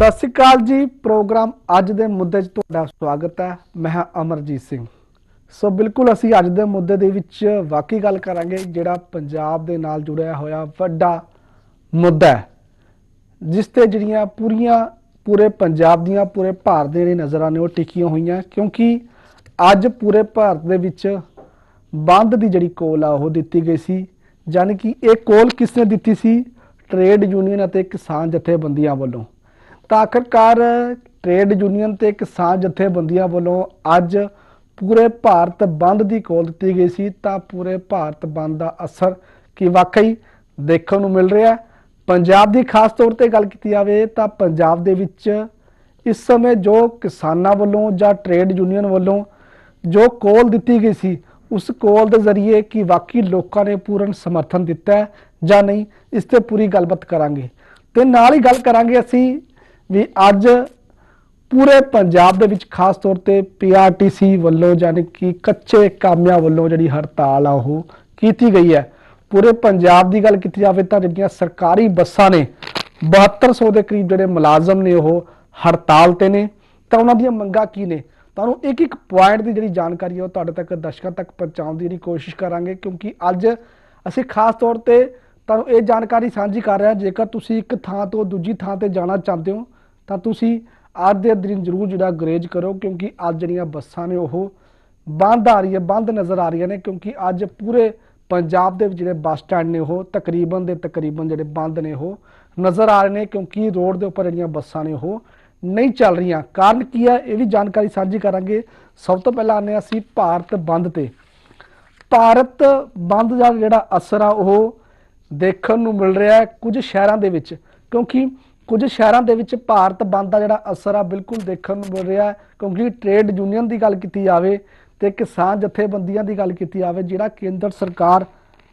ਸਤਿ ਸ਼੍ਰੀ ਅਕਾਲ ਜੀ। ਪ੍ਰੋਗਰਾਮ ਅੱਜ ਦੇ ਮੁੱਦੇ 'ਚ ਤੁਹਾਡਾ ਸਵਾਗਤ ਹੈ। ਮੈਂ ਹਾਂ ਅਮਰਜੀਤ ਸਿੰਘ। ਸੋ ਬਿਲਕੁਲ ਅਸੀਂ ਅੱਜ ਦੇ ਮੁੱਦੇ ਦੇ ਵਿੱਚ ਵਾਕਈ ਗੱਲ ਕਰਾਂਗੇ, ਜਿਹੜਾ ਪੰਜਾਬ ਦੇ ਨਾਲ ਜੁੜਿਆ ਹੋਇਆ ਵੱਡਾ ਮੁੱਦਾ ਹੈ, ਜਿਸ ਤੇ ਜਿਹੜੀਆਂ ਪੂਰੀਆਂ, ਪੂਰੇ ਪੰਜਾਬ ਦੀਆਂ, ਪੂਰੇ ਭਾਰਤ ਦੇ ਜਿਹੜੇ ਨਜ਼ਰਾਂ ਨੇ ਉਹ ਟਿਕੀਆਂ ਹੋਈਆਂ। ਕਿਉਂਕਿ ਅੱਜ ਪੂਰੇ ਭਾਰਤ ਦੇ ਵਿੱਚ ਬੰਦ ਦੀ ਜਿਹੜੀ ਕੋਲ ਆ, ਉਹ ਦਿੱਤੀ ਗਈ ਸੀ। ਯਾਨੀ ਕਿ ਇਹ ਕੋਲ ਕਿਸ ਨੇ ਦਿੱਤੀ ਸੀ? ਟ੍ਰੇਡ ਯੂਨੀਅਨ ਅਤੇ ਕਿਸਾਨ ਜਥੇਬੰਦੀਆਂ ਵੱਲੋਂ। ਤਾਂ ਆਖਰਕਾਰ ਟ੍ਰੇਡ ਯੂਨੀਅਨ ਤੇ ਕਿਸਾਨ ਜਥੇਬੰਦੀਆਂ ਵੱਲੋਂ ਅੱਜ ਪੂਰੇ ਭਾਰਤ ਬੰਦ ਦੀ ਕੋਲ ਦਿੱਤੀ ਗਈ ਸੀ, ਤਾਂ ਪੂਰੇ ਭਾਰਤ ਬੰਦ ਦਾ ਅਸਰ ਕੀ ਵਾਕਈ ਦੇਖਣ ਨੂੰ ਮਿਲ ਰਿਹਾ? ਪੰਜਾਬ ਦੀ ਖਾਸ ਤੌਰ ਤੇ ਗੱਲ ਕੀਤੀ ਜਾਵੇ ਤਾਂ ਪੰਜਾਬ ਦੇ ਵਿੱਚ ਇਸ ਸਮੇਂ ਜੋ ਕਿਸਾਨਾਂ ਵੱਲੋਂ ਜਾਂ ਟ੍ਰੇਡ ਯੂਨੀਅਨ ਵੱਲੋਂ ਜੋ ਕੋਲ ਦਿੱਤੀ ਗਈ ਸੀ, ਉਸ ਕੋਲ ਦੇ ਜ਼ਰੀਏ ਕੀ ਵਾਕਈ ਲੋਕਾਂ ਨੇ ਪੂਰਨ ਸਮਰਥਨ ਦਿੱਤਾ ਹੈ ਜਾਂ ਨਹੀਂ, ਇਸ ਤੇ ਪੂਰੀ ਗੱਲਬਾਤ ਕਰਾਂਗੇ। ਤੇ ਨਾਲ ਹੀ ਗੱਲ ਕਰਾਂਗੇ ਅਸੀਂ ਵੀ ਅੱਜ ਪੂਰੇ ਪੰਜਾਬ ਦੇ ਵਿੱਚ ਖਾਸ ਤੌਰ ਤੇ ਪੀਆਰਟੀਸੀ ਵੱਲੋਂ ਯਾਨੀ ਕਿ ਕੱਚੇ ਕਾਮਿਆਂ ਵੱਲੋਂ ਜਿਹੜੀ ਹੜਤਾਲ ਆ ਉਹ ਕੀਤੀ ਗਈ ਹੈ। ਪੂਰੇ ਪੰਜਾਬ ਦੀ ਗੱਲ ਕੀਤੀ ਜਾਵੇ ਤਾਂ ਜਿਹੜੀਆਂ ਸਰਕਾਰੀ ਬੱਸਾਂ ਨੇ 7200 ਦੇ ਕਰੀਬ ਜਿਹੜੇ ਮੁਲਾਜ਼ਮ ਨੇ ਉਹ ਹੜਤਾਲ ਤੇ ਨੇ। ਤਾਂ ਉਹਨਾਂ ਦੀਆਂ ਮੰਗਾਂ ਕੀ ਨੇ? ਤੁਹਾਨੂੰ ਇੱਕ ਇੱਕ ਪੁਆਇੰਟ ਦੀ ਜਿਹੜੀ ਜਾਣਕਾਰੀ ਹੈ ਉਹ ਤੁਹਾਡੇ ਤੱਕ ਦਰਸ਼ਕਾਂ ਤੱਕ ਪਹੁੰਚਾਉਣ ਦੀ ਜਿਹੜੀ ਕੋਸ਼ਿਸ਼ ਕਰਾਂਗੇ, ਕਿਉਂਕਿ ਅੱਜ ਅਸੀਂ ਖਾਸ ਤੌਰ ਤੇ ਤੁਹਾਨੂੰ ਇਹ ਜਾਣਕਾਰੀ ਸਾਂਝੀ ਕਰ ਰਹੇ ਹਾਂ। ਜੇਕਰ ਤੁਸੀਂ ਇੱਕ ਥਾਂ ਤੋਂ ਦੂਜੀ ਥਾਂ ਤੇ ਜਾਣਾ ਚਾਹੁੰਦੇ ਹੋ ਤਾਂ ਤੁਸੀਂ ਅੱਜ ਦੇ ਦਿਨ ਜ਼ਰੂਰ ਜਿਹੜਾ ਗਰੇਜ ਕਰੋ, ਕਿਉਂਕਿ ਅੱਜ ਜਿਹੜੀਆਂ ਬੱਸਾਂ ਨੇ ਉਹ ਬੰਦ ਆ ਰਹੀ ਹੈ ਬੰਦ ਨਜ਼ਰ ਆ ਰਹੀਆਂ ਨੇ, ਕਿਉਂਕਿ ਅੱਜ ਪੂਰੇ ਪੰਜਾਬ ਦੇ ਵਿੱਚ ਜਿਹੜੇ ਬੱਸ ਸਟੈਂਡ ਨੇ ਉਹ ਤਕਰੀਬਨ ਦੇ ਤਕਰੀਬਨ ਜਿਹੜੇ ਬੰਦ ਨੇ ਉਹ ਨਜ਼ਰ ਆ ਰਹੇ ਨੇ, ਕਿਉਂਕਿ ਰੋਡ ਦੇ ਉੱਪਰ ਜਿਹੜੀਆਂ ਬੱਸਾਂ ਨੇ ਉਹ ਨਹੀਂ ਚੱਲ ਰਹੀਆਂ। ਕਾਰਨ ਕੀ ਹੈ? ਇਹ ਵੀ ਜਾਣਕਾਰੀ ਸਾਂਝੀ ਕਰਾਂਗੇ। ਸਭ ਤੋਂ ਪਹਿਲਾਂ ਆਨੇ ਅਸੀਂ ਭਾਰਤ ਬੰਦ ਤੇ। ਭਾਰਤ ਬੰਦ ਦਾ ਜਿਹੜਾ ਅਸਰ ਆ, ਉਹ ਦੇਖਣ ਨੂੰ ਮਿਲ ਰਿਹਾ ਹੈ ਕੁਝ ਸ਼ਹਿਰਾਂ ਦੇ ਵਿੱਚ, ਕਿਉਂਕਿ ਕੁਝ ਸ਼ਹਿਰਾਂ ਦੇ ਵਿੱਚ ਭਾਰਤ ਬੰਦ ਦਾ ਜਿਹੜਾ ਅਸਰ ਆ ਬਿਲਕੁਲ ਦੇਖਣ ਨੂੰ ਮਿਲ ਰਿਹਾ ਕਿਉਂਕਿ ਟ੍ਰੇਡ ਯੂਨੀਅਨ ਦੀ ਗੱਲ ਕੀਤੀ ਜਾਵੇ ਤੇ ਕਿਸਾਨ ਜਥੇਬੰਦੀਆਂ ਦੀ ਗੱਲ ਕੀਤੀ ਜਾਵੇ, ਜਿਹੜਾ ਕੇਂਦਰ ਸਰਕਾਰ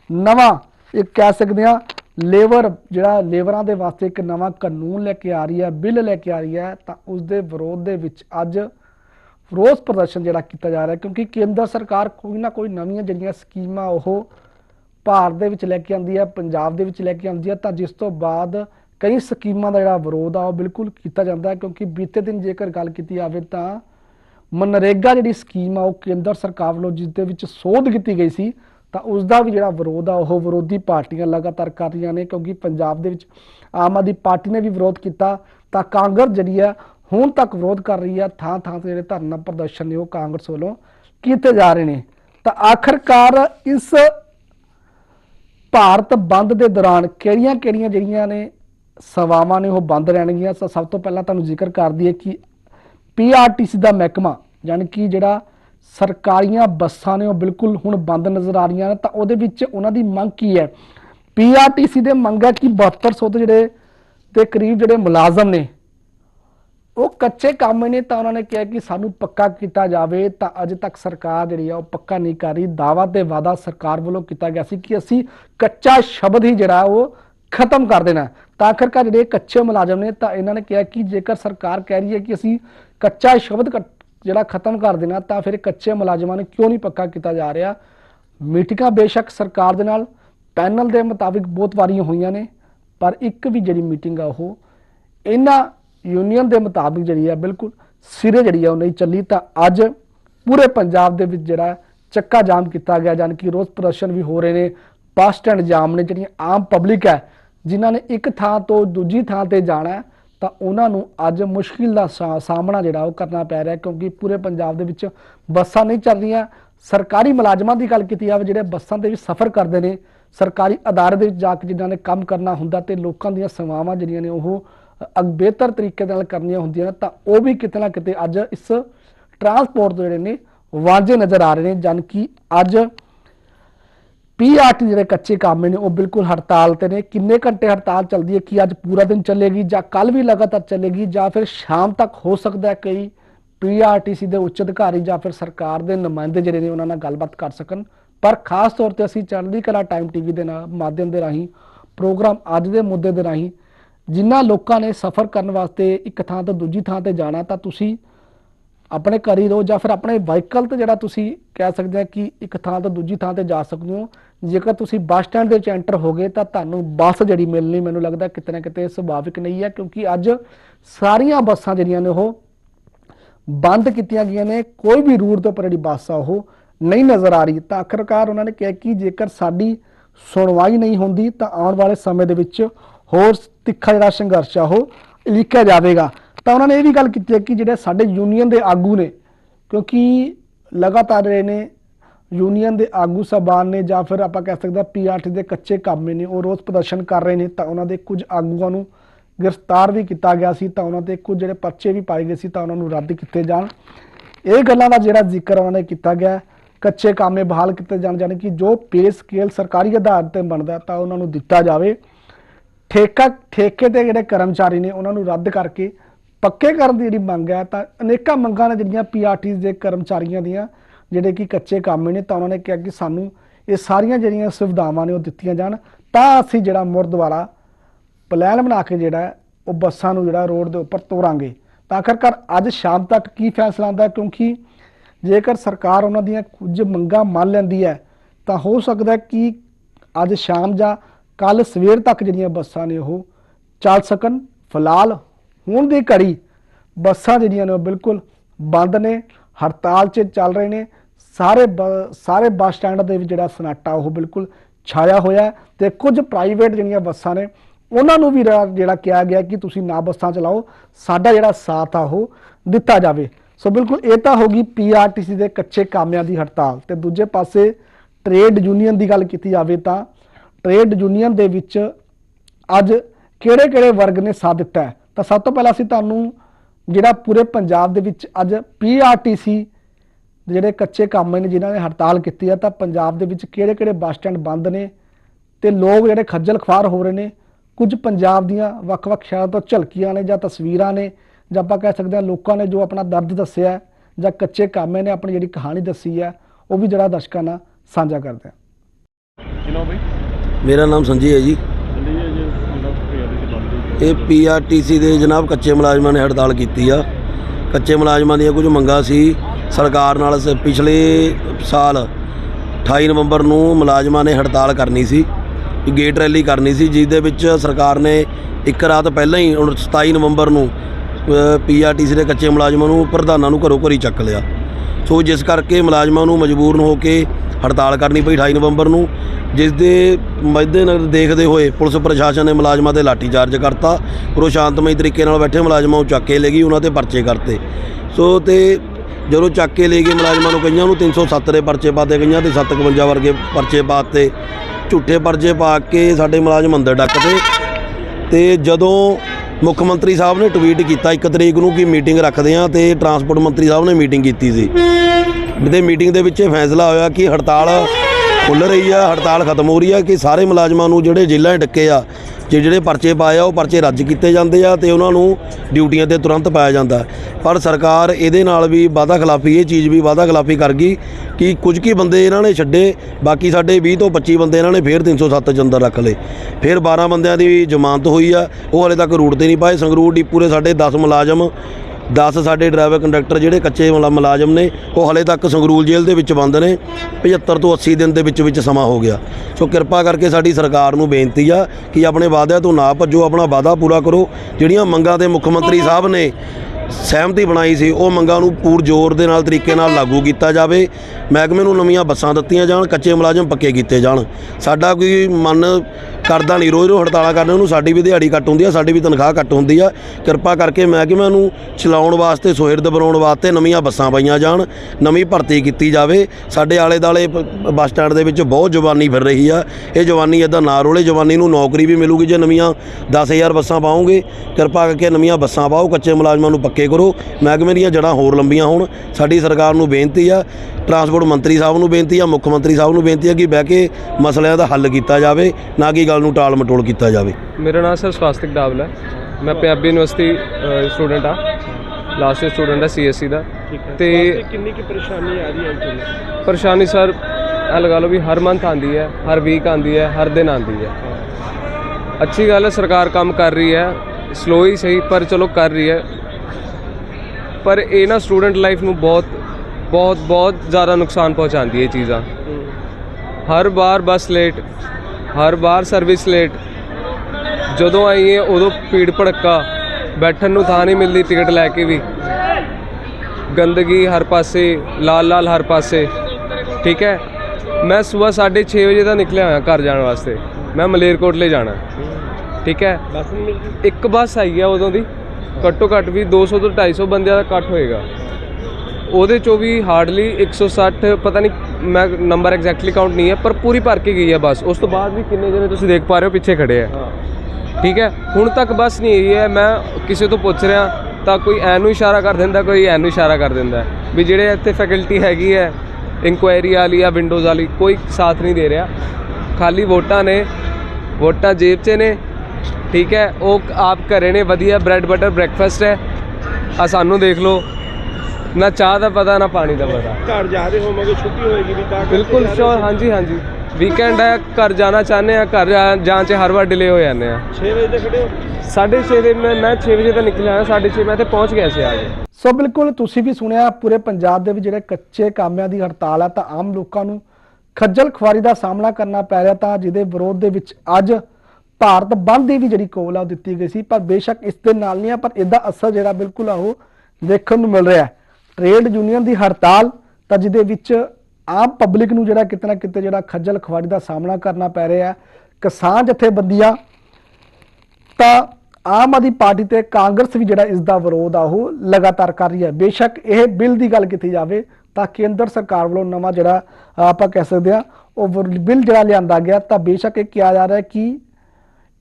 ਨਵਾਂ, ਇੱਕ ਕਹਿ ਸਕਦੇ ਆ ਲੇਬਰ, ਜਿਹੜਾ ਲੇਬਰਾਂ ਦੇ ਵਾਸਤੇ ਇੱਕ ਨਵਾਂ ਕਾਨੂੰਨ ਲੈ ਕੇ ਆ ਰਹੀ ਹੈ, ਬਿੱਲ ਲੈ ਕੇ ਆ ਰਹੀ ਹੈ, ਤਾਂ ਉਸ ਦੇ ਵਿਰੋਧ ਦੇ ਵਿੱਚ ਅੱਜ ਰੋਸ ਪ੍ਰਦਰਸ਼ਨ ਜਿਹੜਾ ਕੀਤਾ ਜਾ ਰਿਹਾ ਕਿਉਂਕਿ ਕੇਂਦਰ ਸਰਕਾਰ ਕੋਈ ਨਾ ਕੋਈ ਨਵੀਆਂ ਜਿਹੜੀਆਂ ਸਕੀਮਾਂ ਉਹ ਭਾਰਤ ਦੇ ਵਿੱਚ ਲੈ ਕੇ ਆਉਂਦੀ ਹੈ, ਪੰਜਾਬ ਦੇ ਵਿੱਚ ਲੈ ਕੇ ਆਉਂਦੀ ਹੈ, ਤਾਂ ਜਿਸ ਤੋਂ ਬਾਅਦ ਕਈ ਸਕੀਮਾਂ ਦਾ ਜਿਹੜਾ ਵਿਰੋਧ ਆ ਉਹ ਬਿਲਕੁਲ ਕੀਤਾ ਜਾਂਦਾ ਹੈ, ਕਿਉਂਕਿ ਬੀਤੇ ਦਿਨ ਜੇਕਰ ਗੱਲ ਕੀਤੀ ਜਾਵੇ ਤਾਂ ਮਨਰੇਗਾ ਜਿਹੜੀ ਸਕੀਮ ਆ, ਉਹ ਕੇਂਦਰ ਸਰਕਾਰ ਵੱਲੋਂ ਜਿਸ ਦੇ ਵਿੱਚ ਸੋਧ ਕੀਤੀ ਗਈ ਸੀ, ਤਾਂ ਉਸ ਦਾ ਵੀ ਜਿਹੜਾ ਵਿਰੋਧ ਆ, ਉਹ ਵਿਰੋਧੀ ਪਾਰਟੀਆਂ ਲਗਾਤਾਰ ਕਰ ਰਹੀਆਂ ਨੇ, ਕਿਉਂਕਿ ਪੰਜਾਬ ਦੇ ਵਿੱਚ ਆਮ ਆਦਮੀ ਪਾਰਟੀ ਨੇ ਵੀ ਵਿਰੋਧ ਕੀਤਾ, ਤਾਂ ਕਾਂਗਰਸ ਜਿਹੜੀ ਆ, ਹੁਣ ਤੱਕ ਵਿਰੋਧ ਕਰ ਰਹੀ ਆ ਥਾਂ ਥਾਂ ਤੇ ਜਿਹੜੇ ਧਰਨਾ ਪ੍ਰਦਰਸ਼ਨ ਨੇ, ਉਹ ਕਾਂਗਰਸ ਵੱਲੋਂ ਕੀਤੇ ਜਾ ਰਹੇ ਨੇ। ਤਾਂ ਆਖਰਕਾਰ ਇਸ ਭਾਰਤ ਬੰਦ ਦੇ ਦੌਰਾਨ ਕਿਹੜੀਆਂ-ਕਿਹੜੀਆਂ ਜਿਹੜੀਆਂ ਨੇ ਸੇਵਾਵਾਂ ਨੇ ਉਹ ਬੰਦ ਰਹਿਣਗੀਆਂ। ਤਾਂ ਸਭ ਤੋਂ ਪਹਿਲਾਂ ਤੁਹਾਨੂੰ ਜ਼ਿਕਰ ਕਰ ਦਈਏ ਕਿ ਪੀਆਰਟੀਸੀ ਦਾ ਮਹਿਕਮਾ, ਯਾਨੀ ਕਿ ਜਿਹੜਾ ਸਰਕਾਰੀਆਂ ਬੱਸਾਂ ਨੇ ਉਹ ਬਿਲਕੁਲ ਹੁਣ ਬੰਦ ਨਜ਼ਰ ਆ ਰਹੀਆਂ ਨੇ, ਤਾਂ ਉਹਦੇ ਵਿੱਚ ਉਹਨਾਂ ਦੀ ਮੰਗ ਕੀ ਹੈ? ਪੀਆਰਟੀਸੀ ਦੇ ਮੰਗ ਹੈ ਕਿ 7200 ਦੇ ਜਿਹੜੇ ਦੇ ਕਰੀਬ ਜਿਹੜੇ ਮੁਲਾਜ਼ਮ ਨੇ, ਉਹ ਕੱਚੇ ਕੰਮ ਨੇ, ਤਾਂ ਉਹਨਾਂ ਨੇ ਕਿਹਾ ਕਿ ਸਾਨੂੰ ਪੱਕਾ ਕੀਤਾ ਜਾਵੇ, ਤਾਂ ਅਜੇ ਤੱਕ ਸਰਕਾਰ ਜਿਹੜੀ ਆ ਉਹ ਪੱਕਾ ਨਹੀਂ ਕਰ ਰਹੀ। ਦਾਵਾ ਤੇ ਵਾਦਾ ਸਰਕਾਰ ਵੱਲੋਂ ਕੀਤਾ ਗਿਆ ਸੀ ਕਿ ਅਸੀਂ ਕੱਚਾ ਸ਼ਬਦ ਹੀ ਜਿਹੜਾ ਉਹ ਖਤਮ ਕਰ ਦੇਣਾ ਤਾਂ ਆਖਰਕਾਰ ਜਿਹੜੇ ਕੱਚੇ ਮੁਲਾਜ਼ਮ ਨੇ ਤਾਂ ਇਹਨਾਂ ਨੇ ਕਿਹਾ ਕਿ ਜੇਕਰ ਸਰਕਾਰ ਕਹਿ ਰਹੀ ਹੈ ਕਿ ਅਸੀਂ ਕੱਚਾ ਸ਼ਬਦ ਕ- ਜਿਹੜਾ ਖਤਮ ਕਰ ਦੇਣਾ, ਤਾਂ ਫਿਰ ਕੱਚੇ ਮੁਲਾਜ਼ਮਾਂ ਨੂੰ ਕਿਉਂ ਨਹੀਂ ਪੱਕਾ ਕੀਤਾ ਜਾ ਰਿਹਾ? ਮੀਟਿੰਗਾਂ ਬੇਸ਼ੱਕ ਸਰਕਾਰ ਦੇ ਨਾਲ, ਪੈਨਲ ਦੇ ਮੁਤਾਬਿਕ ਬਹੁਤ ਵਾਰੀਆਂ ਹੋਈਆਂ ਨੇ, ਪਰ ਇੱਕ ਵੀ ਜਿਹੜੀ ਮੀਟਿੰਗ ਆ ਉਹ ਇਹਨਾਂ ਯੂਨੀਅਨ ਦੇ ਮੁਤਾਬਿਕ ਜਿਹੜੀ ਆ, ਬਿਲਕੁਲ ਸਿਰੇ ਜਿਹੜੀ ਆ, ਉਹ ਨਹੀਂ ਚੱਲੀ। ਤਾਂ ਅੱਜ ਪੂਰੇ ਪੰਜਾਬ ਦੇ ਵਿੱਚ ਜਿਹੜਾ ਚੱਕਾ ਜਾਮ ਕੀਤਾ ਗਿਆ ਜਾਨ ਕਿ ਰੋਜ਼ ਪ੍ਰਦਰਸ਼ਨ ਵੀ ਹੋ ਰਹੇ ਨੇ। ਬੱਸ ਸਟੈਂਡ ਜਾਮ ਨੇ, ਜਿਹੜੀਆਂ ਆਮ ਪਬਲਿਕ ਹੈ ਜਿਨ੍ਹਾਂ ਨੇ ਇੱਕ ਥਾਂ ਤੋਂ ਦੂਜੀ ਥਾਂ ਤੇ ਜਾਣਾ ਤਾਂ ਉਹਨਾਂ ਨੂੰ ਅੱਜ ਮੁਸ਼ਕਿਲ ਦਾ ਸਾ- ਸਾਹਮਣਾ ਜਿਹੜਾ ਉਹ ਕਰਨਾ ਪੈ ਰਿਹਾ ਕਿਉਂਕਿ ਪੂਰੇ ਪੰਜਾਬ ਦੇ ਵਿੱਚ ਬੱਸਾਂ ਨਹੀਂ ਚੱਲ ਰਹੀਆਂ। ਸਰਕਾਰੀ ਮੁਲਾਜ਼ਮਾਂ ਦੀ ਗੱਲ ਕੀਤੀ ਜਾਵੇ, ਜਿਹੜੇ ਬੱਸਾਂ ਦੇ ਵਿੱਚ ਸਫ਼ਰ ਕਰਦੇ ਨੇ, ਸਰਕਾਰੀ ਅਦਾਰੇ ਦੇ ਵਿੱਚ ਜਾ ਕੇ ਜਿਨ੍ਹਾਂ ਨੇ ਕੰਮ ਕਰਨਾ ਹੁੰਦਾ ਤੇ ਲੋਕਾਂ ਦੀਆਂ ਸੇਵਾਵਾਂ ਜਿਹੜੀਆਂ ਨੇ ਉਹ ਬਿਹਤਰ ਤਰੀਕੇ ਨਾਲ ਕਰਨੀਆਂ ਹੁੰਦੀਆਂ ਨੇ, ਤਾਂ ਉਹ ਵੀ ਕਿਤੇ ਨਾ ਕਿਤੇ ਅੱਜ ਇਸ ਟਰਾਂਸਪੋਰਟ ਤੋਂ ਜਿਹੜੇ ਨੇ ਵਾਂਝੇ ਨਜ਼ਰ ਆ ਰਹੇ ਨੇ ਜਨ ਕਿ ਅੱਜ ਪੀਆਰਟੀ ਜਿਹੜੇ ਕੱਚੇ ਕੰਮ ਨੇ, ਉਹ ਬਿਲਕੁਲ ਹੜਤਾਲ ਤੇ ਨੇ। ਕਿੰਨੇ ਘੰਟੇ ਹੜਤਾਲ ਚੱਲਦੀ ਹੈ? ਕਿ ਅੱਜ ਪੂਰਾ ਦਿਨ ਚੱਲੇਗੀ ਜਾਂ ਕੱਲ ਵੀ ਲਗਾਤਾਰ ਚੱਲੇਗੀ ਜਾਂ ਫਿਰ ਸ਼ਾਮ ਤੱਕ ਹੋ ਸਕਦਾ ਹੈ ਕਈ ਪੀਆਰਟੀਸੀ ਦੇ ਉੱਚ ਅਧਿਕਾਰੀ ਜਾਂ ਫਿਰ ਸਰਕਾਰ ਦੇ ਨੁਮਾਇੰਦੇ ਜਿਹੜੇ ਨੇ, ਉਹਨਾਂ ਨਾਲ ਗੱਲਬਾਤ ਕਰ ਸਕਣ? ਪਰ ਖਾਸ ਤੌਰ ਤੇ ਅਸੀਂ ਚੜ੍ਹਦੀ ਕਲਾ ਟਾਈਮ ਟੀਵੀ ਦੇ ਨਾਲ ਮਾਧਿਅਮ ਦੇ ਰਾਹੀਂ, ਪ੍ਰੋਗਰਾਮ ਅੱਜ ਦੇ ਮੁੱਦੇ ਦੇ ਰਾਹੀਂ, ਜਿਨ੍ਹਾਂ ਲੋਕਾਂ ਨੇ ਸਫ਼ਰ ਕਰਨ ਵਾਸਤੇ ਇੱਕ ਥਾਂ ਤੋਂ ਦੂਜੀ ਥਾਂ ਤੇ ਜਾਣਾ, ਤਾਂ ਤੁਸੀਂ ਆਪਣੇ ਘਰ ਹੀ ਰਹੋ ਜਾਂ ਫਿਰ ਆਪਣੇ ਵਾਹੀਕਲ ਤੇ ਜਿਹੜਾ ਤੁਸੀਂ ਕਹਿ ਸਕਦੇ ਆ ਕਿ ਇੱਕ ਥਾਂ ਤੋਂ ਦੂਜੀ ਥਾਂ ਤੇ ਜਾ ਸਕਦੇ ਹੋ। ਜੇਕਰ ਤੁਸੀਂ ਬੱਸ ਸਟੈਂਡ ਦੇ ਵਿੱਚ ਐਂਟਰ ਹੋਗੇ ਤਾਂ ਤੁਹਾਨੂੰ ਬੱਸ ਜਿਹੜੀ ਮਿਲਣੀ ਮੈਨੂੰ ਲੱਗਦਾ ਕਿਤੇ ਨਾ ਕਿਤੇ ਸੁਭਾਵਿਕ ਨਹੀਂ ਹੈ, ਕਿਉਂਕਿ ਅੱਜ ਸਾਰੀਆਂ ਬੱਸਾਂ ਜਿਹੜੀਆਂ ਨੇ ਉਹ ਬੰਦ ਕੀਤੀਆਂ ਗਈਆਂ ਨੇ, ਕੋਈ ਵੀ ਰੂਟ ਦੇ ਉੱਪਰ ਜਿਹੜੀ ਬੱਸ ਆ ਉਹ ਨਹੀਂ ਨਜ਼ਰ ਆ ਰਹੀ। ਤਾਂ ਆਖਰਕਾਰ ਉਹਨਾਂ ਨੇ ਕਿਹਾ ਕਿ ਜੇਕਰ ਸਾਡੀ ਸੁਣਵਾਈ ਨਹੀਂ ਹੁੰਦੀ ਤਾਂ ਆਉਣ ਵਾਲੇ ਸਮੇਂ ਦੇ ਵਿੱਚ ਹੋਰ ਤਿੱਖਾ ਜਿਹੜਾ ਸੰਘਰਸ਼ ਆ ਉਹ ਲਿਖਿਆ ਜਾਵੇਗਾ। ਤਾਂ ਉਹਨਾਂ ਨੇ ਇਹ ਵੀ ਗੱਲ ਕੀਤੀ ਹੈ ਕਿ ਜਿਹੜੇ ਸਾਡੇ ਯੂਨੀਅਨ ਦੇ ਆਗੂ ਨੇ, ਕਿਉਂਕਿ ਲਗਾਤਾਰ ਰਹੇ ਨੇ ਯੂਨੀਅਨ ਦੇ ਆਗੂ ਸਭਾਨ ਨੇ ਜਾਂ ਫਿਰ ਆਪਾਂ ਕਹਿ ਸਕਦੇ ਹਾਂ ਪੀਆਰਟੀ ਦੇ ਕੱਚੇ ਕਾਮੇ ਨੇ, ਉਹ ਰੋਜ਼ ਪ੍ਰਦਰਸ਼ਨ ਕਰ ਰਹੇ ਨੇ, ਤਾਂ ਉਹਨਾਂ ਦੇ ਕੁਝ ਆਗੂਆਂ ਨੂੰ ਗ੍ਰਿਫਤਾਰ ਵੀ ਕੀਤਾ ਗਿਆ ਸੀ, ਤਾਂ ਉਹਨਾਂ ਤੇ ਕੁਝ ਜਿਹੜੇ ਪਰਚੇ ਵੀ ਪਾਏ ਗਏ ਸੀ, ਤਾਂ ਉਹਨਾਂ ਨੂੰ ਰੱਦ ਕੀਤੇ ਜਾਣ। ਇਹ ਗੱਲਾਂ ਦਾ ਜਿਹੜਾ ਜ਼ਿਕਰ ਉਹਨਾਂ ਨੇ ਕੀਤਾ ਗਿਆ, ਕੱਚੇ ਕਾਮੇ ਬਹਾਲ ਕੀਤੇ ਜਾਣ ਜਾਣੀ ਕਿ ਜੋ ਪੇ ਸਕੇਲ ਸਰਕਾਰੀ ਆਧਾਰ ਤੇ ਬਣਦਾ ਤਾਂ ਉਹਨਾਂ ਨੂੰ ਦਿੱਤਾ ਜਾਵੇ। ਠੇਕਾ, ਠੇਕੇ ਦੇ ਜਿਹੜੇ ਕਰਮਚਾਰੀ ਨੇ, ਉਹਨਾਂ ਨੂੰ ਰੱਦ ਕਰਕੇ ਪੱਕੇ ਕਰਨ ਦੀ ਜਿਹੜੀ ਮੰਗ ਹੈ, ਤਾਂ ਅਨੇਕਾਂ ਮੰਗਾਂ ਨੇ ਜਿਹੜੀਆਂ ਪੀਆਰਟੀ ਦੇ ਕਰਮਚਾਰੀਆਂ ਦੀਆਂ ਜਿਹੜੇ ਕਿ ਕੱਚੇ ਕਾਮੇ ਨੇ, ਤਾਂ ਉਹਨਾਂ ਨੇ ਕਿਹਾ ਕਿ ਸਾਨੂੰ ਇਹ ਸਾਰੀਆਂ ਜਿਹੜੀਆਂ ਸੁਵਿਧਾਵਾਂ ਨੇ ਉਹ ਦਿੱਤੀਆਂ ਜਾਣ। ਤਾਂ ਅਸੀਂ ਜਿਹੜਾ ਮੁੜ ਦੁਬਾਰਾ ਪਲਾਨ ਬਣਾ ਕੇ ਜਿਹੜਾ ਉਹ ਬੱਸਾਂ ਨੂੰ ਜਿਹੜਾ ਰੋਡ ਦੇ ਉੱਪਰ ਤੋਰਾਂਗੇ। ਤਾਂ ਆਖਰਕਾਰ ਅੱਜ ਸ਼ਾਮ ਤੱਕ ਕੀ ਫੈਸਲਾ ਆਉਂਦਾ ਕਿਉਂਕਿ ਜੇਕਰ ਸਰਕਾਰ ਉਹਨਾਂ ਦੀਆਂ ਕੁਝ ਮੰਗਾਂ ਮੰਨ ਲੈਂਦੀ ਹੈ, ਤਾਂ ਹੋ ਸਕਦਾ ਕਿ ਅੱਜ ਸ਼ਾਮ ਜਾਂ ਕੱਲ ਸਵੇਰ ਤੱਕ ਜਿਹੜੀਆਂ ਬੱਸਾਂ ਨੇ ਉਹ ਚੱਲ ਸਕਣ। ਫਿਲਹਾਲ ਹੁਣ ਦੀ ਘੜੀ ਬੱਸਾਂ ਜਿਹੜੀਆਂ ਨੇ ਉਹ ਬਿਲਕੁਲ ਬੰਦ ਨੇ, ਹੜਤਾਲ 'ਚ ਚੱਲ ਰਹੇ ਨੇ। ਸਾਰੇ ਬ- ਸਾਰੇ ਬੱਸ ਸਟੈਂਡ ਦੇ ਵਿੱਚ ਜਿਹੜਾ ਸਨਾਟਾ, ਉਹ ਬਿਲਕੁਲ ਛਾਇਆ ਹੋਇਆ ਹੈ ਤੇ ਕੁਝ ਪ੍ਰਾਈਵੇਟ ਜਿਹੜੀਆਂ ਬੱਸਾਂ ਨੇ, ਉਹਨਾਂ ਨੂੰ ਵੀ ਜਿਹੜਾ ਕਿਹਾ ਗਿਆ ਕਿ ਤੁਸੀਂ ਨਾ ਬੱਸਾਂ ਚਲਾਓ, ਸਾਡਾ ਜਿਹੜਾ ਸਾਥ ਆ ਉਹ ਦਿੱਤਾ ਜਾਵੇ। ਸੋ ਬਿਲਕੁਲ ਇਹ ਤਾਂ ਹੋ ਹੋਗੀ ਪੀਆਰਟੀਸੀ ਦੇ ਕੱਚੇ ਕਾਮਿਆਂ ਦੀ ਹੜਤਾਲ। ਤੇ ਦੂਜੇ ਪਾਸੇ ਟ੍ਰੇਡ ਯੂਨੀਅਨ ਦੀ ਗੱਲ ਕੀਤੀ ਜਾਵੇ ਤਾਂ ਟ੍ਰੇਡ ਯੂਨੀਅਨ ਦੇ ਵਿੱਚ ਅੱਜ ਕਿਹੜੇ-ਕਿਹੜੇ ਵਰਗ ਨੇ ਸਾਥ ਦਿੱਤਾ ਤਾਂ ਸਭ ਤੋਂ ਪਹਿਲਾਂ ਅਸੀਂ ਤੁਹਾਨੂੰ ਜਿਹੜਾ ਪੂਰੇ ਪੰਜਾਬ ਦੇ ਵਿੱਚ ਅੱਜ ਪੀਆਰਟੀਸੀ ਜਿਹੜੇ ਕੱਚੇ ਕਾਮੇ ਨੇ ਜਿਨ੍ਹਾਂ ਨੇ ਹੜਤਾਲ ਕੀਤੀ ਹੈ ਤਾਂ ਪੰਜਾਬ ਦੇ ਵਿੱਚ ਕਿਹੜੇ-ਕਿਹੜੇ ਬੱਸ ਸਟੈਂਡ ਬੰਦ ਨੇ ਤੇ ਲੋਕ ਜਿਹੜੇ ਖੱਜਲ ਖਵਾਰ ਹੋ ਰਹੇ ਨੇ ਕੁਝ ਪੰਜਾਬ ਦੀਆਂ ਵੱਖ-ਵੱਖ ਸ਼ਹਿਰਾਂ ਤੋਂ ਝਲਕੀਆਂ ਨੇ ਜਾਂ ਤਸਵੀਰਾਂ ਨੇ ਜਾਂ ਆਪਾਂ ਕਹਿ ਸਕਦੇ ਹਾਂ ਲੋਕਾਂ ਨੇ ਜੋ ਆਪਣਾ ਦਰਦ ਦੱਸਿਆ ਜਾਂ ਕੱਚੇ ਕਾਮੇ ਨੇ ਆਪਣੀ ਜਿਹੜੀ ਕਹਾਣੀ ਦੱਸੀ ਹੈ ਉਹ ਵੀ ਜਿਹੜਾ ਦਰਸ਼ਕਾਂ ਨਾਲ ਸਾਂਝਾ ਕਰਦੇ ਹਾਂ। ਕਿਨੋ ਬਈ ਮੇਰਾ ਨਾਮ ਸੰਜੀ ਹੈ ਜੀ। ਇਹ ਪੀਆਰਟੀਸੀ ਦੇ ਜਨਾਬ ਕੱਚੇ ਮੁਲਾਜ਼ਮਾਂ ਨੇ ਹੜਤਾਲ ਕੀਤੀ ਆ। ਕੱਚੇ ਮੁਲਾਜ਼ਮਾਂ ਦੀਆਂ ਕੁਝ ਮੰਗਾਂ ਸੀ ਸਰਕਾਰ ਨਾਲ ਸ- ਪਿਛਲੇ ਸਾਲ 28 ਨਵੰਬਰ ਨੂੰ ਮੁਲਾਜ਼ਮਾਂ ਨੇ ਹੜਤਾਲ ਕਰਨੀ ਸੀ ਗੇਟ ਰੈਲੀ ਕਰਨੀ ਸੀ ਜਿਸ ਦੇ ਵਿੱਚ ਸਰਕਾਰ ਨੇ ਇੱਕ ਰਾਤ ਪਹਿਲਾਂ ਹੀ ਹੁਣ 27 ਨਵੰਬਰ ਨੂੰ ਪੀਆਰਟੀਸੀ ਦੇ ਕੱਚੇ ਮੁਲਾਜ਼ਮਾਂ ਨੂੰ, ਪ੍ਰਧਾਨਾਂ ਨੂੰ ਘਰੋਂ ਘਰੀ ਚੱਕ ਲਿਆ। ਸੋ ਜਿਸ ਕਰਕੇ ਮੁਲਾਜ਼ਮਾਂ ਨੂੰ ਮਜਬੂਰਨ ਹੋ ਕੇ ਹੜਤਾਲ ਕਰਨੀ ਪਈ 28 ਨਵੰਬਰ ਨੂੰ, ਜਿਸ ਦੇ ਮੱਦੇਨਜ਼ਰ ਦੇਖਦੇ ਹੋਏ ਪੁਲਿਸ ਪ੍ਰਸ਼ਾਸਨ ਨੇ ਮੁਲਾਜ਼ਮਾਂ ਤੇ ਲਾਠੀਚਾਰਜ ਕਰਤਾ ਪਰ ਉਹ ਸ਼ਾਂਤਮਈ ਤਰੀਕੇ ਨਾਲ ਬੈਠੇ ਮੁਲਾਜ਼ਮਾਂ ਨੂੰ ਚੱਕ ਕੇ ਲੈ ਗਈ, ਉਹਨਾਂ ਤੇ ਪਰਚੇ ਕਰਤੇ। ਸੋ ਤੇ ਜਦੋਂ ਚੱਕ ਕੇ ਲੈ ਗਏ ਮੁਲਾਜ਼ਮਾਂ ਨੂੰ ਕਈਆਂ ਨੂੰ 307 ਦੇ ਪਰਚੇ ਪਾਤੇ, ਕਈਆਂ ਤੇ 751 ਵਰਗੇ ਪਰਚੇ ਪਾਤੇ। ਝੂਠੇ ਪਰਚੇ ਪਾ ਕੇ ਸਾਡੇ ਮੁਲਾਜ਼ਮ ਅੰਦਰ ਡੱਕਦੇ ਤੇ। ਜਦੋਂ ਮੁੱਖ ਮੰਤਰੀ ਸਾਹਿਬ ਨੇ ਟਵੀਟ ਕੀਤਾ, ਇੱਕ ਤਰੀਕ ਨੂੰ ਕਿ ਮੀਟਿੰਗ ਰੱਖਦੇ ਆ ਤੇ ਟਰਾਂਸਪੋਰਟ ਮੰਤਰੀ ਸਾਹਿਬ ਨੇ ਮੀਟਿੰਗ ਕੀਤੀ ਸੀ। ਤੇ ਮੀਟਿੰਗ ਦੇ ਵਿੱਚ ਇਹ ਫੈਸਲਾ ਹੋਇਆ ਕਿ ਹੜਤਾਲ ਖੁੱਲ ਰਹੀ ਆ, ਹੜਤਾਲ ਖਤਮ ਹੋ ਰਹੀ ਆ, ਕਿ ਸਾਰੇ ਮੁਲਾਜ਼ਮਾਂ ਨੂੰ ਜਿਹੜੇ ਜੇਲ੍ਹਾਂ 'ਚ ਡੱਕੇ ਆ ਜੇ ਜਿਹੜੇ ਪਰਚੇ ਪਾਏ ਆ, ਉਹ ਪਰਚੇ ਰੱਦ ਕੀਤੇ ਜਾਂਦੇ ਆ ਤੇ ਉਹਨਾਂ ਨੂੰ ਡਿਊਟੀਆਂ ਤੇ ਤੁਰੰਤ ਪਾਇਆ ਜਾਂਦਾ। ਪਰ ਸਰਕਾਰ ਇਹਦੇ ਨਾਲ ਵੀ ਵਾਅਦਾ ਖਿਲਾਫੀ, ਇਹ ਚੀਜ਼ ਵੀ ਵਾਅਦਾ ਖਿਲਾਫੀ ਕਰ ਗਈ ਕਿ ਕੁਝ ਕੀ ਬੰਦੇ ਇਹਨਾਂ ਨੇ ਛੱਡੇ, ਬਾਕੀ ਸਾਡੇ 20 ਤੋਂ 25 ਬੰਦੇ ਇਹਨਾਂ ਨੇ ਫੇਰ 307 ਚ ਅੰਦਰ ਰੱਖ ਲਏ। ਫਿਰ 12 ਬੰਦਿਆਂ ਦੀ ਜ਼ਮਾਨਤ ਹੋਈ ਆ, ਉਹ ਹਲੇ ਤੱਕ ਰੂਟ ਤੇ ਨਹੀਂ ਪਾਏ। ਸੰਗਰੂਰ, ਡਿਪੂ ਦੇ ਸਾਡੇ 10 ਮੁਲਾਜ਼ਮ 10 ਸਾਡੇ ਡਰਾਈਵਰ ਕੰਡਕਟਰ ਜਿਹੜੇ ਕੱਚੇ ਮੁਲਾ- ਮੁਲਾਜ਼ਮ ਨੇ ਉਹ ਹਲੇ ਤੱਕ ਸੰਗਰੂਰ ਜੇਲ੍ਹ ਦੇ ਵਿੱਚ ਬੰਦ ਨੇ। 75 ਤੋਂ 80 ਦਿਨ ਦੇ ਵਿੱਚ ਵਿੱਚ ਸਮਾਂ ਹੋ ਗਿਆ। ਸੋ ਕਿਰਪਾ ਕਰਕੇ ਸਾਡੀ ਸਰਕਾਰ ਨੂੰ ਬੇਨਤੀ ਆ ਕਿ ਆਪਣੇ ਵਾਅਦਿਆਂ ਤੋਂ ਨਾ ਭੱਜੋ ਆਪਣਾ ਵਾਅਦਾ ਪੂਰਾ ਕਰੋ। ਜਿਹੜੀਆਂ ਮੰਗਾਂ ਤੇ ਮੁੱਖ ਮੰਤਰੀ ਸਾਹਿਬ ਨੇ ਸਹਿਮਤੀ ਬਣਾਈ ਸੀ। ਉਹ ਮੰਗਾਂ ਨੂੰ ਪੂਰ ਜ਼ੋਰ ਦੇ ਨਾਲ ਤਰੀਕੇ ਨਾਲ ਲਾਗੂ ਕੀਤਾ ਜਾਵੇ। ਮਹਿਕਮੇ ਨੂੰ ਨਵੀਆਂ ਬੱਸਾਂ ਦਿੱਤੀਆਂ ਜਾਣ, ਕੱਚੇ ਮੁਲਾਜ਼ਮ ਪੱਕੇ ਕੀਤੇ ਜਾਣ। ਸਾਡਾ ਕੋਈ ਮਨ ਕਰਦਾ ਨਹੀਂ। ਰੋਜ਼ ਰੋਜ਼ ਹੜਤਾਲਾਂ ਕਰਨ ਨੂੰ ਸਾਡੀ ਵੀ ਦਿਹਾੜੀ ਘੱਟ ਹੁੰਦੀ ਆ, ਸਾਡੀ ਵੀ ਤਨਖਾਹ ਘੱਟ ਹੁੰਦੀ ਆ। ਕਿਰਪਾ ਕਰਕੇ ਮਹਿਕਮੇ ਨੂੰ ਚਲਾਉਣ ਵਾਸਤੇ, ਸੁਹਿਰਦ ਬਣਾਉਣ ਵਾਸਤੇ ਨਵੀਆਂ ਬੱਸਾਂ ਪਾਈਆਂ ਜਾਣ। ਨਵੀਂ ਭਰਤੀ ਕੀਤੀ ਜਾਵੇ। ਸਾਡੇ ਆਲੇ ਦਾਲੇ ਬੱਸ ਸਟੈਂਡ ਦੇ ਵਿੱਚ ਬਹੁਤ ਜਵਾਨੀ ਫਿਰ ਰਹੀ ਆ। ਇਹ ਜਵਾਨੀ ਇਦਾਂ ਨਾ ਰੋਲੇ, ਜਵਾਨੀ ਨੂੰ ਨੌਕਰੀ ਵੀ ਮਿਲੂਗੀ ਜੇ ਨਵੀਆਂ 10000 ਬੱਸਾਂ ਪਾਉਂਗੇ ਕਿਰਪਾ ਕਰਕੇ ਨਵੀਆਂ ਬੱਸਾਂ ਪਾਓ, ਕੱਚੇ ਮੁਲਾਜ਼ਮਾਂ ਨੂੰ ਪੱਕੇ ਕਰੋ ਮਹਿਕਮੇ ਦੀਆਂ ਜੜ੍ਹਾਂ ਹੋਰ ਲੰਬੀਆਂ ਹੋਣ। ਸਾਡੀ ਸਰਕਾਰ ਨੂੰ ਬੇਨਤੀ ਆ ਟਰਾਂਸਪੋਰਟ ਮੰਤਰੀ ਸਾਹਿਬ ਨੂੰ ਬੇਨਤੀ ਆ ਮੁੱਖ ਮੰਤਰੀ ਸਾਹਿਬ ਨੂੰ ਬੇਨਤੀ ਆ ਕਿ ਬਹਿ ਕੇ ਮਸਲਿਆਂ ਦਾ ਹੱਲ ਕੀਤਾ ਜਾਵੇ ਨਾ ਕਿ ਗੱਲ ਨੂੰ ਟਾਲ ਮਟੋਲ ਕੀਤਾ ਜਾਵੇ। ਮੇਰਾ ਨਾਮ ਸਰ ਸਵਾਸਤਿਕ ਡਾਵਲ ਹੈ। ਮੈਂ ਪੰਜਾਬੀ ਯੂਨੀਵਰਸਿਟੀ ਸਟੂਡੈਂਟ ਆ ਲਾਸਟ ਈਅਰ ਸਟੂਡੈਂਟ ਆ ਸੀਐਸਸੀ ਦਾ। ਤੇ ਕਿੰਨੀ ਕੀ ਪਰੇਸ਼ਾਨੀ ਆ ਰਹੀ ਹੈ ਤੁਹਾਨੂੰ ਪਰੇਸ਼ਾਨੀ ਸਰ ਇਹ ਲਗਾ ਲਓ ਵੀ ਹਰ ਮੰਥ ਆਂਦੀ ਹੈ ਹਰ ਵੀਕ ਆਂਦੀ ਹੈ ਹਰ ਦਿਨ ਆਂਦੀ ਹੈ। ਅੱਛੀ ਗੱਲ ਹੈ ਸਰਕਾਰ ਕੰਮ ਕਰ ਰਹੀ ਹੈ। ਸਲੋ ਹੀ ਸਹੀ ਪਰ ਚਲੋ ਕਰ ਰਹੀ ਹੈ। ਪਰ ਇਹ ਨਾ ਸਟੂਡੈਂਟ ਲਾਈਫ ਨੂੰ ਬਹੁਤ ਬਹੁਤ ਬਹੁਤ ਜ਼ਿਆਦਾ ਨੁਕਸਾਨ ਪਹੁੰਚਾਉਂਦੀ ਹੈ ਇਹ ਚੀਜ਼ਾਂ। ਹਰ ਵਾਰ ਬੱਸ ਲੇਟ ਹਰ ਵਾਰ ਸਰਵਿਸ ਲੇਟ ਜਦੋਂ ਆਈ ਹੈ ਉਦੋਂ ਭੀੜ ਭੜੱਕਾ ਬੈਠਣ ਨੂੰ ਥਾਂ ਨਹੀਂ ਮਿਲਦੀ ਟਿਕਟ ਲੈ ਕੇ ਵੀ। ਗੰਦਗੀ ਹਰ ਪਾਸੇ ਲਾਲ ਲਾਲ ਹਰ ਪਾਸੇ। ਠੀਕ ਹੈ? ਮੈਂ ਸਵੇਰ 6:30 ਵਜੇ ਦਾ ਨਿਕਲਿਆ ਹੋਇਆ ਘਰ ਜਾਣ ਵਾਸਤੇ। ਮੈਂ ਮਲੇਰਕੋਟਲੇ ਜਾਣਾ। ਠੀਕ ਹੈ? ਇੱਕ ਬੱਸ ਆਈ ਹੈ ਉਦੋਂ ਦੀ। ਘੱਟੋ ਘੱਟ ਵੀ 200 ਤੋਂ 250 ਬੰਦਿਆਂ ਦਾ ਇਕੱਠ ਹੋਏਗਾ। ਉਹਦੇ ਚੋਂ ਵੀ ਹਾਰਡਲੀ 160 ਪਤਾ ਨਹੀਂ ਮੈਂ ਨੰਬਰ ਐਗਜ਼ੈਕਟਲੀ ਕਾਊਂਟ ਨਹੀਂ ਹੈ ਪਰ ਪੂਰੀ ਭਰ ਕੇ ਗਈ ਹੈ ਬੱਸ। ਉਸ ਤੋਂ ਬਾਅਦ ਵੀ ਕਿੰਨੇ ਜਣੇ ਤੁਸੀਂ ਦੇਖ ਪਾ ਰਹੇ ਹੋ ਪਿੱਛੇ ਖੜੇ ਆ ਠੀਕ ਹੈ? ਹੁਣ ਤੱਕ ਬੱਸ ਨਹੀਂ ਆਈ ਹੈ। ਮੈਂ ਕਿਸੇ ਤੋਂ ਪੁੱਛ ਰਿਹਾ ਤਾਂ ਕੋਈ ਐ ਨੂੰ ਇਸ਼ਾਰਾ ਕਰ ਦਿੰਦਾ ਕੋਈ ਐ ਨੂੰ ਇਸ਼ਾਰਾ ਕਰ ਦਿੰਦਾ। ਵੀ ਜਿਹੜੇ ਇੱਥੇ ਫੈਕਲਟੀ ਹੈਗੀ ਹੈ ਇਨਕੁਆਇਰੀ ਵਾਲੀ ਜਾਂ ਵਿੰਡੋਜ਼ ਵਾਲੀ ਕੋਈ ਸਾਥ ਨਹੀਂ ਦੇ ਰਿਹਾ। ਖਾਲੀ ਵੋਟਾਂ ਨੇ ਵੋਟਾਂ ਜੇਬ 'ਚ ਨੇ। ਠੀਕ ਹੈ? ਉਹ ਆਪ ਘਰੇ ਨੇ ਵਧੀਆ ਬ੍ਰੈਡ ਬਟਰ ਬ੍ਰੈਕਫਾਸਟ ਹੈ। ਆ ਸਾਨੂੰ ਦੇਖ ਲਓ। ਨਾ ਚਾਹ ਦਾ ਪਤਾ ਨਾ ਪਾਣੀ ਦਾ ਪਤਾ। ਘਰ ਜਾ ਰਹੇ ਹੋਵਾਂਗੇ ਛੁੱਟੀ ਹੋਏਗੀ ਵੀ ਤਾਂ ਬਿਲਕੁਲ ਸ਼ੋਰ ਹਾਂਜੀ ਹਾਂਜੀ। ਵੀਕਐਂਡ ਹੈ ਘਰ ਜਾਣਾ ਚਾਹੁੰਦੇ ਆ ਘਰ ਜਾ- ਜਾਣ 'ਚ ਹਰ ਵਾਰ ਡਿਲੇ ਹੋ ਜਾਂਦੇ ਆ 6 ਵਜੇ ਤੇ ਖੜੇ ਹੋ? 6:30 ਦੇ ਮੈਂ ਮੈਂ 6 ਵਜੇ ਤਾਂ ਨਿਕਲਿਆ ਹਾਂ 6:30 ਮੈਂ ਇੱਥੇ ਪਹੁੰਚ ਗਿਆ ਸੀ ਆ ਕੇ ਸੋ ਬਿਲਕੁਲ ਤੁਸੀਂ ਵੀ ਸੁਣਿਆ ਪੂਰੇ ਪੰਜਾਬ ਦੇ ਵਿੱਚ ਜਿਹੜੇ ਕੱਚੇ ਕਾਮਿਆਂ ਦੀ ਹੜਤਾਲ ਹੈ ਤਾਂ ਆਮ ਲੋਕਾਂ ਨੂੰ ਖੱਜਲ ਖੁਆਰੀ ਦਾ ਸਾਹਮਣਾ ਕਰਨਾ ਪੈ ਰਿਹਾ ਤਾਂ ਜਿਹਦੇ ਵਿਰੋਧ ਦੇ ਵਿੱਚ ਅੱਜ ਭਾਰਤ ਬੰਦ ਦੀ ਵੀ ਜਿਹੜੀ ਕੋਲ ਆ, ਉਹ ਦਿੱਤੀ ਗਈ ਸੀ, ਪਰ ਬੇਸ਼ੱਕ ਇਸ ਦੇ ਨਾਲ ਨਹੀਂ ਆ, ਪਰ ਇਹਦਾ ਅਸਰ ਜਿਹੜਾ ਬਿਲਕੁਲ ਆ, ਉਹ ਦੇਖਣ ਨੂੰ ਮਿਲ ਰਿਹਾ ਹੈ। ਟ੍ਰੇਡ ਯੂਨੀਅਨ ਦੀ ਹੜਤਾਲ, ਤਾਂ ਜਿਹਦੇ ਵਿੱਚ ਆਮ ਪਬਲਿਕ ਨੂੰ ਜਿਹੜਾ ਕਿਤੇ ਨਾ ਕਿਤੇ ਜਿਹੜਾ ਖੱਜਲ ਖੁਆਰੀ ਦਾ ਸਾਹਮਣਾ ਕਰਨਾ ਪੈ ਰਿਹਾ ਹੈ, ਕਿਸਾਨ ਜਥੇਬੰਦੀਆਂ, ਤਾਂ ਆਮ ਆਦਮੀ ਪਾਰਟੀ ਤੇ ਕਾਂਗਰਸ ਵੀ ਜਿਹੜਾ ਇਸ ਦਾ ਵਿਰੋਧ ਆ, ਉਹ ਲਗਾਤਾਰ ਕਰ ਰਹੀ ਹੈ। ਬੇਸ਼ੱਕ ਇਹ ਬਿੱਲ ਦੀ ਗੱਲ ਕੀਤੀ ਜਾਵੇ, ਤਾਂ ਕੇਂਦਰ ਸਰਕਾਰ ਵੱਲੋਂ ਨਵਾਂ ਜਿਹੜਾ ਆਪਾਂ ਕਹਿ ਸਕਦੇ ਆ ਉਹ ਬਿੱਲ ਜਿਹੜਾ ਲਿਆਂਦਾ ਗਿਆ, ਤਾਂ ਬੇਸ਼ੱਕ ਇਹ ਕਿਹਾ ਜਾ ਰਿਹਾ ਕਿ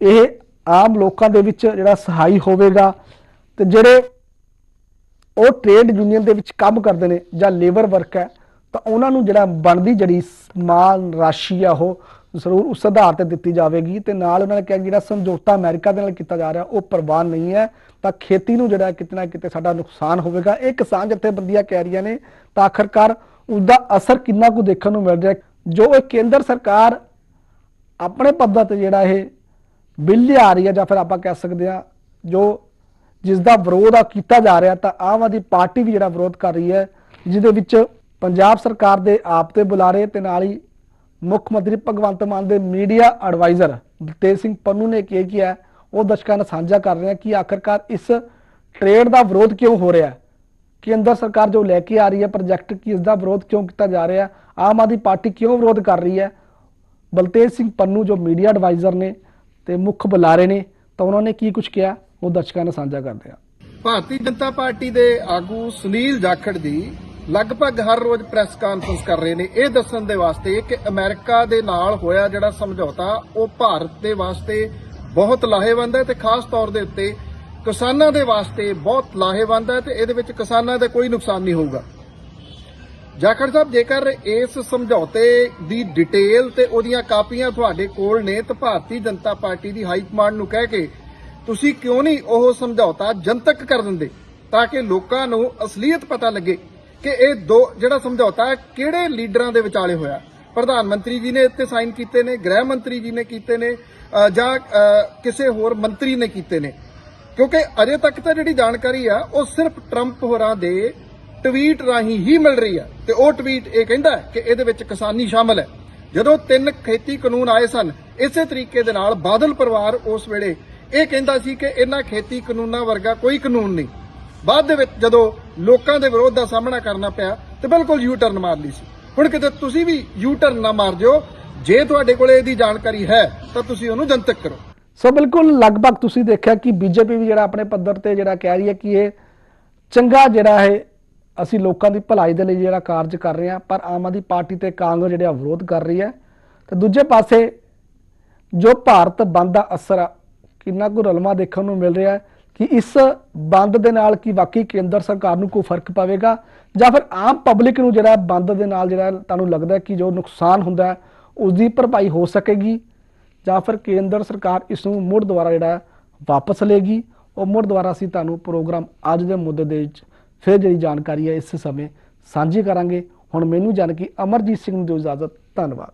ਇਹ ਆਮ ਲੋਕਾਂ ਦੇ ਵਿੱਚ ਜਿਹੜਾ ਸਹਾਈ ਹੋਵੇਗਾ ਤੇ ਜਿਹੜੇ ਉਹ ਟ੍ਰੇਡ ਯੂਨੀਅਨ ਦੇ ਵਿੱਚ ਕੰਮ ਕਰਦੇ ਨੇ ਜਾਂ ਲੇਬਰ ਵਰਕ ਹੈ, ਤਾਂ ਉਹਨਾਂ ਨੂੰ ਜਿਹੜਾ ਬਣਦੀ ਜਿਹੜੀ ਸਮਾਨ ਰਾਸ਼ੀ ਆ ਉਹ ਜ਼ਰੂਰ ਉਸ ਆਧਾਰ ਤੇ ਦਿੱਤੀ ਜਾਵੇਗੀ ਤੇ ਨਾਲ ਉਹਨਾਂ ਨੇ ਕਿਹਾ ਕਿ ਜਿਹੜਾ ਸਮਝੌਤਾ ਅਮਰੀਕਾ ਦੇ ਨਾਲ ਕੀਤਾ ਜਾ ਰਿਹਾ, ਉਹ ਪ੍ਰਵਾਨ ਨਹੀਂ ਹੈ, ਤਾਂ ਖੇਤੀ ਨੂੰ ਜਿਹੜਾ ਕਿਤੇ ਨਾ ਕਿਤੇ ਸਾਡਾ ਨੁਕਸਾਨ ਹੋਵੇਗਾ। ਇਹ ਕਿਸਾਨ ਜਥੇਬੰਦੀਆਂ ਕਹਿ ਰਹੀਆਂ ਨੇ, ਤਾਂ ਆਖਰਕਾਰ ਉਸ ਅਸਰ ਕਿੰਨਾ ਕੁ ਦੇਖਣ ਨੂੰ ਮਿਲ ਰਿਹਾ ਜੋ ਇਹ ਕੇਂਦਰ ਸਰਕਾਰ ਆਪਣੇ ਪੱਧਰ ਤੇ ਜਿਹੜਾ ਇਹ ਬਿੱਲ ਆ ਰਹੀ ਹੈ ਜਾਂ ਫਿਰ ਆਪਾਂ ਕਹਿ ਸਕਦੇ ਹਾਂ ਜੋ ਜਿਸ ਦਾ ਵਿਰੋਧ ਆ ਕੀਤਾ ਜਾ ਰਿਹਾ ਤਾਂ ਆਮ ਆਦਮੀ ਪਾਰਟੀ ਵੀ ਜਿਹੜਾ ਵਿਰੋਧ ਕਰ ਰਹੀ ਹੈ, ਜਿਹਦੇ ਵਿੱਚ ਪੰਜਾਬ ਸਰਕਾਰ ਦੇ ਆਪ ਤੇ ਬੁਲਾਰੇ ਤੇ ਨਾਲ ਹੀ ਮੁੱਖ ਮੰਤਰੀ ਭਗਵੰਤ ਮਾਨ ਦੇ ਮੀਡੀਆ ਐਡਵਾਈਜ਼ਰ ਬਲਤੇਜ ਸਿੰਘ ਪੰਨੂ ਨੇ ਕੀ ਕੀਤਾ ਉਹ ਦਰਸ਼ਕਾਂ ਨਾਲ ਸਾਂਝਾ ਕਰ ਰਹੇ ਹਨ ਕਿ ਆਖਰਕਾਰ ਇਸ ਟ੍ਰੇਡ ਦਾ ਵਿਰੋਧ ਕਿਉਂ ਹੋ ਰਿਹਾ ਹੈ? ਕੇਂਦਰ ਸਰਕਾਰ ਜੋ ਲੈ ਕੇ ਆ ਰਹੀ ਹੈ ਪ੍ਰੋਜੈਕਟ ਕੀ ਇਸ ਦਾ ਵਿਰੋਧ ਕਿਉਂ ਕੀਤਾ ਜਾ ਰਿਹਾ ਆਮ ਆਦਮੀ ਪਾਰਟੀ ਕਿਉਂ ਵਿਰੋਧ ਕਰ ਰਹੀ ਹੈ? ਬਲਤੇਜ ਸਿੰਘ ਪੰਨੂ ਜੋ ਮੀਡੀਆ ਐਡਵਾਈਜ਼ਰ ਨੇ ਤੇ ਮੁੱਖ ਬੁਲਾਰੇ ਨੇ, ਤਾਂ ਉਹਨਾਂ ਨੇ ਕੀ ਕੁਝ ਕਿਹਾ? ਉਹ ਦਰਸ਼ਕਾਂ ਨਾਲ ਸਾਂਝਾ ਕਰਦੇ ਆ ਭਾਰਤੀ ਜਨਤਾ ਪਾਰਟੀ ਦੇ ਆਗੂ ਸੁਨੀਲ ਜਾਖੜ ਦੀ ਲਗਭਗ ਹਰ ਰੋਜ਼ ਪ੍ਰੈਸ ਕਾਨਫਰੰਸ ਕਰ ਰਹੇ ਨੇ। ਇਹ ਦੱਸਣ ਦੇ ਵਾਸਤੇ ਕਿ ਅਮਰੀਕਾ ਦੇ ਨਾਲ ਹੋਇਆ ਜਿਹੜਾ ਸਮਝੌਤਾ, ਉਹ ਭਾਰਤ ਦੇ ਵਾਸਤੇ ਬਹੁਤ ਲਾਹੇਵੰਦ ਹੈ ਤੇ ਖਾਸ ਤੌਰ ਦੇ ਉੱਤੇ ਕਿਸਾਨਾਂ ਦੇ ਵਾਸਤੇ ਬਹੁਤ ਲਾਹੇਵੰਦ ਹੈ ਤੇ ਇਹਦੇ ਵਿੱਚ ਕਿਸਾਨਾਂ ਦਾ ਕੋਈ ਨੁਕਸਾਨ ਨਹੀਂ ਹੋਊਗਾ। ਜਾਖੜ ਸਾਹਿਬ, ਜੇਕਰ ਇਸ ਸਮਝੌਤੇ ਦੀ ਡਿਟੇਲ ਤੇ ਉਹਦੀਆਂ ਕਾਪੀਆਂ ਤੁਹਾਡੇ ਕੋਲ ਨੇ ਤਾਂ ਭਾਰਤੀ ਜਨਤਾ ਪਾਰਟੀ ਦੀ ਹਾਈ ਕਮਾਂਡ ਨੂੰ ਕਹਿ ਕੇ ਤੁਸੀਂ ਕਿਉਂ ਨਹੀਂ ਉਹ ਸਮਝੌਤਾ ਜਨਤਕ ਕਰ ਦਿੰਦੇ ਤਾਂ ਕਿ ਲੋਕਾਂ ਨੂੰ ਅਸਲੀਅਤ ਪਤਾ ਲੱਗੇ ਕਿ ਇਹ ਦੋ, ਜਿਹੜਾ ਸਮਝੌਤਾ ਕਿਹੜੇ ਲੀਡਰਾਂ ਦੇ ਵਿਚਾਲੇ ਹੋਇਆ? ਪ੍ਰਧਾਨ ਮੰਤਰੀ ਜੀ ਨੇ ਇੱਥੇ ਸਾਈਨ ਕੀਤੇ ਨੇ, ਗ੍ਰਹਿ ਮੰਤਰੀ ਜੀ ਨੇ ਕੀਤੇ ਨੇ ਜਾਂ ਕਿਸੇ ਹੋਰ ਮੰਤਰੀ ਨੇ ਕੀਤੇ ਨੇ। ਕਿਉਂਕਿ ਅਜੇ ਤੱਕ ਤਾਂ ਜਿਹੜੀ ਜਾਣਕਾਰੀ ਆ, ਉਹ ਸਿਰਫ ਟਰੰਪ ਹੋਰਾਂ ਦੇ ਟਵੀਟ ਰਾਹੀਂ ਹੀ ਮਿਲ ਰਹੀ ਹੈ ਤੇ ਉਹ ਟਵੀਟ ਇਹ ਕਹਿੰਦਾ ਹੈ ਕਿ ਇਹਦੇ ਵਿੱਚ ਕਿਸਾਨੀ ਸ਼ਾਮਲ ਹੈ। ਜਦੋਂ ਤਿੰਨ ਖੇਤੀ ਕਾਨੂੰਨ ਆਏ ਸਨ, ਇਸੇ ਤਰੀਕੇ ਦੇ ਨਾਲ ਬਾਦਲ ਪਰਿਵਾਰ ਉਸ ਵੇਲੇ ਇਹ ਕਹਿੰਦਾ ਸੀ ਕਿ ਇਹਨਾਂ ਖੇਤੀ ਕਾਨੂੰਨਾਂ ਵਰਗਾ ਕੋਈ ਕਾਨੂੰਨ ਨਹੀਂ। ਬਾਅਦ ਦੇ ਵਿੱਚ ਜਦੋਂ ਲੋਕਾਂ ਦੇ ਵਿਰੋਧ ਦਾ ਸਾਹਮਣਾ ਕਰਨਾ ਪਿਆ ਤੇ ਬਿਲਕੁਲ ਯੂ ਟਰਨ ਮਾਰ ਲਈ ਸੀ। ਹੁਣ ਕਿਤੇ ਤੁਸੀਂ ਵੀ ਯੂ ਟਰਨ ਨਾ ਮਾਰ ਜਿਓ, ਜੇ ਤੁਹਾਡੇ ਕੋਲੇ ਇਹਦੀ ਜਾਣਕਾਰੀ ਹੈ, ਤਾਂ ਤੁਸੀਂ ਉਹਨੂੰ ਜਨਤਕ ਕਰੋ। ਸੋ ਬਿਲਕੁਲ ਲਗਭਗ ਤੁਸੀਂ ਦੇਖਿਆ ਕਿ ਬੀਜੇਪੀ ਵੀ ਜਿਹੜਾ ਆਪਣੇ ਪੱਧਰ ਤੇ ਜਿਹੜਾ ਕਹਿ ਰਹੀ ਹੈ ਕਿ ਇਹ ਚੰਗਾ ਜਿਹੜਾ ਹੈ ਅਸੀਂ ਲੋਕਾਂ ਦੀ ਭਲਾਈ ਦੇ ਲਈ ਜਿਹੜਾ ਕਾਰਜ ਕਰ ਰਹੇ ਹਾਂ, ਪਰ ਆਮ ਆਦਮੀ ਪਾਰਟੀ ਤੇ ਕਾਂਗਰਸ ਜਿਹੜਾ ਵਿਰੋਧ ਕਰ ਰਹੀ ਹੈ। ਤੇ ਦੂਜੇ ਪਾਸੇ ਜੋ ਭਾਰਤ ਬੰਦ ਦਾ ਅਸਰ ਆ, ਕਿੰਨਾ ਕੁ ਰਲਮਾ ਦੇਖਣ ਨੂੰ ਮਿਲ ਰਿਹਾ ਹੈ ਕਿ ਇਸ ਬੰਦ ਦੇ ਨਾਲ ਕੀ ਵਾਕਈ ਕੇਂਦਰ ਸਰਕਾਰ ਨੂੰ ਕੋਈ ਫ਼ਰਕ ਪਵੇਗਾ, ਜਾਂ ਫਿਰ ਆਮ ਪਬਲਿਕ ਨੂੰ ਜਿਹੜਾ ਬੰਦ ਦੇ ਨਾਲ ਜਿਹੜਾ ਤੁਹਾਨੂੰ ਲੱਗਦਾ ਕਿ ਜੋ ਨੁਕਸਾਨ ਹੁੰਦਾ ਹੈ ਉਸ ਦੀ ਭਰਪਾਈ ਹੋ ਸਕੇਗੀ, ਜਾਂ ਫਿਰ ਕੇਂਦਰ ਸਰਕਾਰ ਇਸ ਨੂੰ ਮੁੜ ਦੁਬਾਰਾ ਜਿਹੜਾ ਵਾਪਸ ਲਏਗੀ। ਉਹ ਮੁੜ ਦੁਬਾਰਾ ਅਸੀਂ ਤੁਹਾਨੂੰ ਪ੍ਰੋਗਰਾਮ ਅੱਜ ਦੇ ਮੁੱਦੇ ਦੇ ਵਿੱਚ ਫਿਰ ਜਿਹੜੀ ਜਾਣਕਾਰੀ ਹੈ ਇਸ ਸਮੇਂ ਸਾਂਝੀ ਕਰਾਂਗੇ। ਹੁਣ ਮੈਨੂੰ ਜਾਣ ਕੇ ਅਮਰਜੀਤ ਸਿੰਘ ਨੂੰ ਦਿਓ ਇਜਾਜ਼ਤ। ਧੰਨਵਾਦ।